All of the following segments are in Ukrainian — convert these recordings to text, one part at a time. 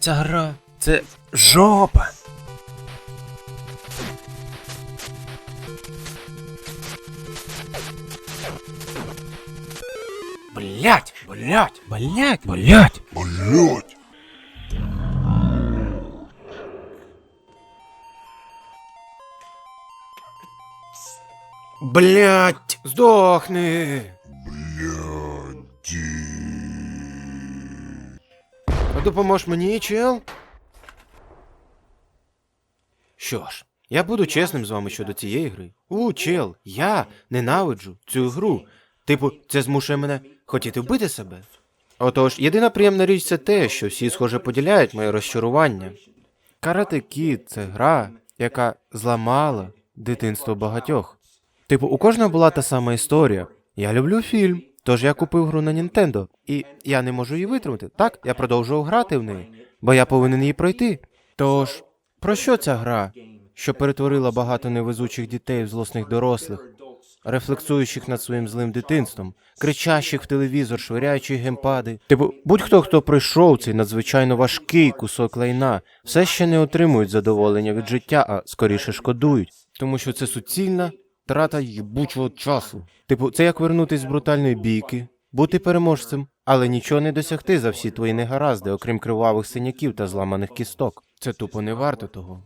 Ця гра це жопа. Блять, блять, блять, блять. Блять! Блять, здохни. Бляді. А допоможеш мені, чел? Що ж, я буду чесним з вами щодо цієї гри. У, чел, я ненавиджу цю гру. Типу, це змушує мене хотіти вбити себе. Отож, єдина приємна річ це те, що всі, схоже, поділяють моє розчарування. Карате Кід це гра, яка зламала дитинство багатьох. Типу, у кожного була та сама історія. Я люблю фільм, тож я купив гру на Нінтендо, і я не можу її витримати. Так, я продовжував грати в неї, бо я повинен її пройти. Тож, про що ця гра, що перетворила багато невезучих дітей в злосних дорослих, рефлексуючих над своїм злим дитинством, кричащих в телевізор, швиряючих геймпади. Типу, будь-хто, хто пройшов цей надзвичайно важкий кусок лайна, все ще не отримують задоволення від життя, а скоріше шкодують, тому що це суцільна трата їбучого часу. Типу, це як вернутись з брутальної бійки, бути переможцем, але нічого не досягти за всі твої негаразди, окрім кривавих синяків та зламаних кісток. Це тупо не варто того.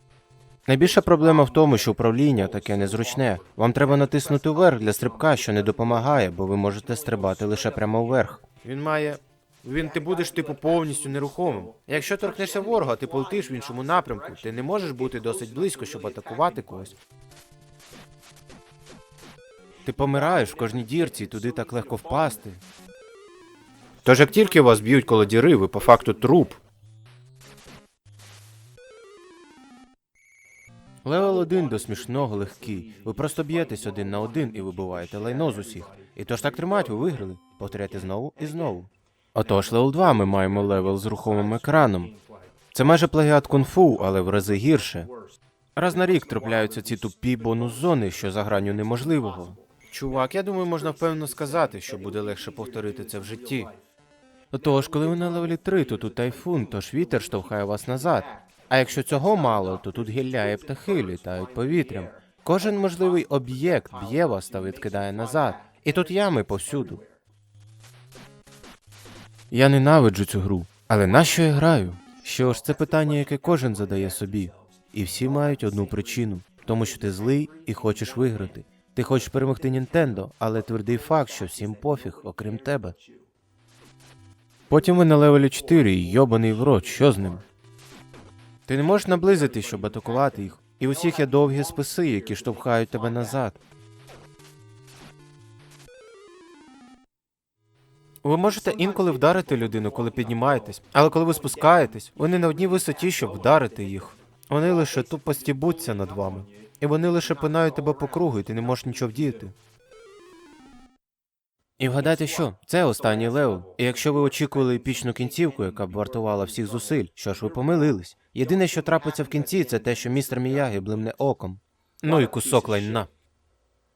Найбільша проблема в тому, що управління таке незручне. Вам треба натиснути вверх для стрибка, що не допомагає, бо ви можете стрибати лише прямо вверх. Він має. Він ти будеш типу повністю нерухомим. Якщо торкнешся ворога, ти полетиш в іншому напрямку. Ти не можеш бути досить близько, щоб атакувати когось. Ти помираєш в кожній дірці, і туди так легко впасти. Тож як тільки вас б'ють коло діри, ви по факту труп. Левел 1 до смішного легкий. Ви просто б'єтесь один на один і вибиваєте лайно з усіх. І тож так тримать, ви виграли. Повторяйте знову і знову. Отож, левел 2 ми маємо левел з рухомим екраном. Це майже плагіат кунг-фу, але в рази гірше. Раз на рік трапляються ці тупі бонус-зони, що за гранню неможливого. Чувак, я думаю, можна впевнено сказати, що буде легше повторити це в житті. Тож, коли ви на левелі 3, то тут тайфун, тож вітер штовхає вас назад. А якщо цього мало, то тут гілля і птахи літають повітрям. Кожен можливий об'єкт б'є вас та відкидає назад. І тут ями повсюду. Я ненавиджу цю гру, але нащо я граю? Що ж, це питання, яке кожен задає собі. І всі мають одну причину, тому що ти злий і хочеш виграти. Ти хочеш перемогти Нінтендо, але твердий факт, що всім пофіг, окрім тебе. Потім ви на левелі 4 і йобаний в рот, що з ним? Ти не можеш наблизити, щоб атакувати їх. І у всіх є довгі списи, які штовхають тебе назад. Ви можете інколи вдарити людину, коли піднімаєтесь, але коли ви спускаєтесь, вони на одній висоті, щоб вдарити їх. Вони лише тупо стібуться над вами. І вони лише пинають тебе по кругу, і ти не можеш нічого вдіяти. І вгадайте що, це останній левел. І якщо ви очікували епічну кінцівку, яка б вартувала всіх зусиль, що ж ви помилились. Єдине, що трапиться в кінці, це те, що містер Міягі блимне оком. Ну і кусок лайна.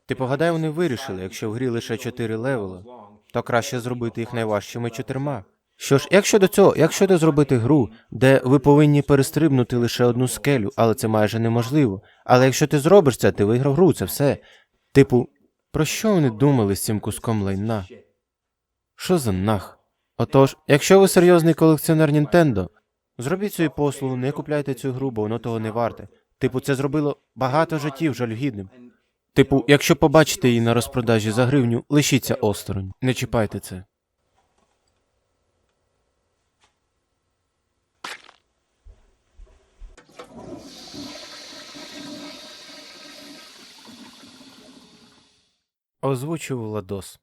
Ти погадай, вони вирішили, якщо в грі лише чотири левела, то краще зробити їх найважчими чотирма. Що ж, як щодо цього, як щодо зробити гру, де ви повинні перестрибнути лише одну скелю, але це майже неможливо. Але якщо ти зробиш це, ти виграв гру, це все. Типу, про що вони думали з цим куском лайна? Що за нах? Отож, якщо ви серйозний колекціонер Нінтендо, зробіть свою послугу, не купляйте цю гру, бо воно того не варте. Типу, це зробило багато життів жалюгідним. Типу, якщо побачите її на розпродажі за гривню, лишіться осторонь. Не чіпайте це. Озвучив Ладос.